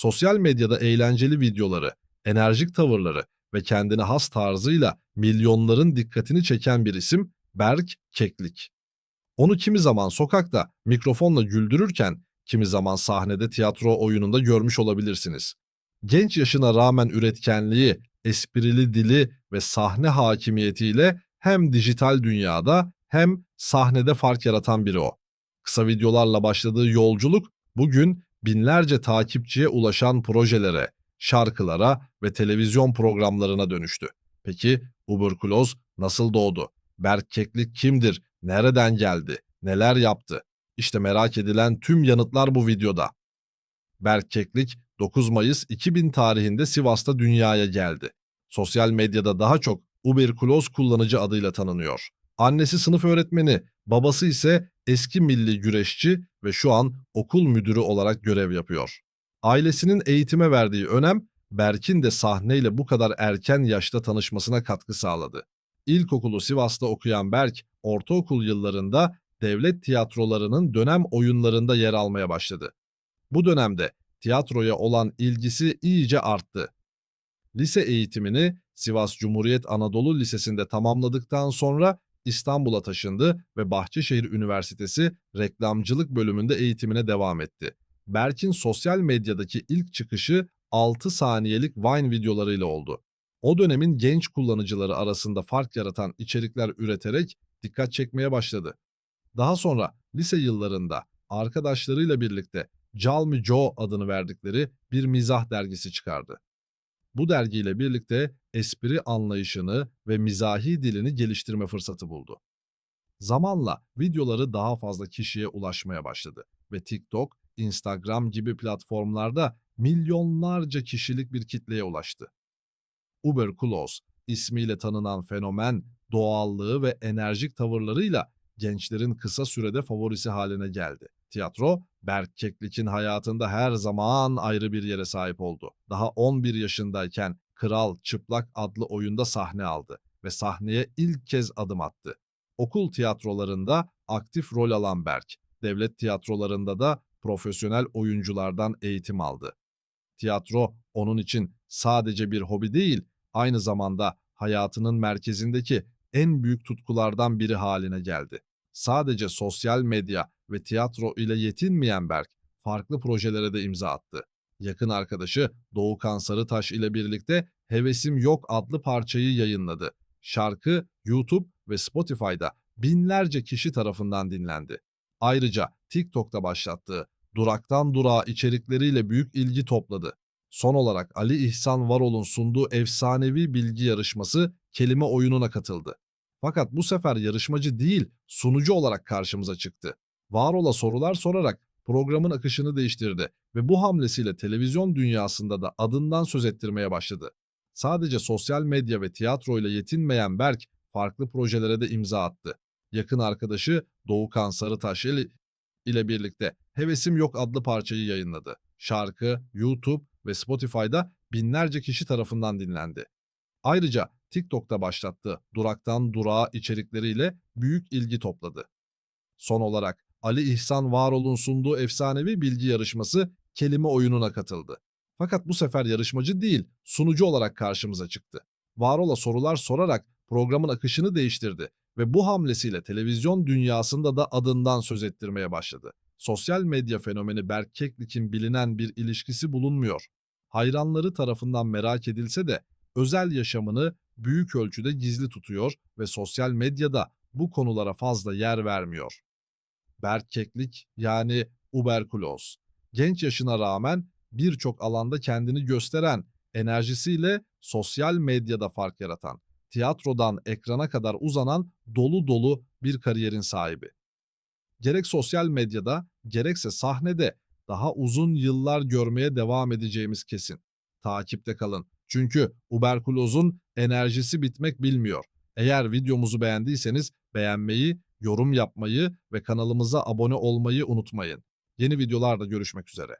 Sosyal medyada eğlenceli videoları, enerjik tavırları ve kendine has tarzıyla milyonların dikkatini çeken bir isim Berk Keklik. Onu kimi zaman sokakta mikrofonla güldürürken, kimi zaman sahnede tiyatro oyununda görmüş olabilirsiniz. Genç yaşına rağmen üretkenliği, esprili dili ve sahne hakimiyetiyle hem dijital dünyada hem sahnede fark yaratan biri o. Kısa videolarla başladığı yolculuk bugün binlerce takipçiye ulaşan projelere, şarkılara ve televizyon programlarına dönüştü. Peki uberkuloz nasıl doğdu? Berk Keklik kimdir? Nereden geldi? Neler yaptı? İşte merak edilen tüm yanıtlar bu videoda. Berk Keklik 9 Mayıs 2000 tarihinde Sivas'ta dünyaya geldi. Sosyal medyada daha çok uberkuloz kullanıcı adıyla tanınıyor. Annesi sınıf öğretmeni, babası ise eski milli güreşçi ve şu an okul müdürü olarak görev yapıyor. Ailesinin eğitime verdiği önem, Berk'in de sahneyle bu kadar erken yaşta tanışmasına katkı sağladı. İlkokulu Sivas'ta okuyan Berk, ortaokul yıllarında devlet tiyatrolarının dönem oyunlarında yer almaya başladı. Bu dönemde tiyatroya olan ilgisi iyice arttı. Lise eğitimini Sivas Cumhuriyet Anadolu Lisesi'nde tamamladıktan sonra İstanbul'a taşındı ve Bahçeşehir Üniversitesi reklamcılık bölümünde eğitimine devam etti. Berk'in sosyal medyadaki ilk çıkışı 6 saniyelik Vine videolarıyla oldu. O dönemin genç kullanıcıları arasında fark yaratan içerikler üreterek dikkat çekmeye başladı. Daha sonra lise yıllarında arkadaşlarıyla birlikte Calmi Joe adını verdikleri bir mizah dergisi çıkardı. Bu dergiyle birlikte espri anlayışını ve mizahi dilini geliştirme fırsatı buldu. Zamanla videoları daha fazla kişiye ulaşmaya başladı ve TikTok, Instagram gibi platformlarda milyonlarca kişilik bir kitleye ulaştı. Uberkuloz ismiyle tanınan fenomen doğallığı ve enerjik tavırlarıyla gençlerin kısa sürede favorisi haline geldi. Tiyatro, Berk Keklik'in hayatında her zaman ayrı bir yere sahip oldu. Daha 11 yaşındayken Kral Çıplak adlı oyunda sahne aldı ve sahneye ilk kez adım attı. Okul tiyatrolarında aktif rol alan Berk, devlet tiyatrolarında da profesyonel oyunculardan eğitim aldı. Tiyatro onun için sadece bir hobi değil, aynı zamanda hayatının merkezindeki en büyük tutkulardan biri haline geldi. Sadece sosyal medya ve tiyatro ile yetinmeyen Berk, farklı projelere de imza attı. Yakın arkadaşı Doğukan Sarıtaş ile birlikte Hevesim Yok adlı parçayı yayınladı. Şarkı YouTube ve Spotify'da binlerce kişi tarafından dinlendi. Ayrıca TikTok'ta başlattığı Duraktan Durağa içerikleriyle büyük ilgi topladı. Son olarak Ali İhsan Varol'un sunduğu efsanevi bilgi yarışması kelime oyununa katıldı. Fakat bu sefer yarışmacı değil, sunucu olarak karşımıza çıktı. Varol'a sorular sorarak programın akışını değiştirdi ve bu hamlesiyle televizyon dünyasında da adından söz ettirmeye başladı. Sadece sosyal medya ve tiyatro ile yetinmeyen Berk, farklı projelere de imza attı. Yakın arkadaşı Doğukan Sarıtaş ile, birlikte Hevesim Yok adlı parçayı yayınladı. Şarkı, YouTube ve Spotify'da binlerce kişi tarafından dinlendi. Ayrıca TikTok'ta başlattığı duraktan durağa içerikleriyle büyük ilgi topladı. Son olarak Ali İhsan Varol'un sunduğu efsanevi bilgi yarışması kelime oyununa katıldı. Fakat bu sefer yarışmacı değil, sunucu olarak karşımıza çıktı. Varol'a sorular sorarak programın akışını değiştirdi ve bu hamlesiyle televizyon dünyasında da adından söz ettirmeye başladı. Sosyal medya fenomeni Berk Keklik'in bilinen bir ilişkisi bulunmuyor. Hayranları tarafından merak edilse de özel yaşamını büyük ölçüde gizli tutuyor ve sosyal medyada bu konulara fazla yer vermiyor. Berk Keklik yani uberkuloz. Genç yaşına rağmen birçok alanda kendini gösteren, enerjisiyle sosyal medyada fark yaratan, tiyatrodan ekrana kadar uzanan dolu dolu bir kariyerin sahibi. Gerek sosyal medyada gerekse sahnede daha uzun yıllar görmeye devam edeceğimiz kesin. Takipte kalın. Çünkü uberkulozun enerjisi bitmek bilmiyor. Eğer videomuzu beğendiyseniz beğenmeyi, yorum yapmayı ve kanalımıza abone olmayı unutmayın. Yeni videolarda görüşmek üzere.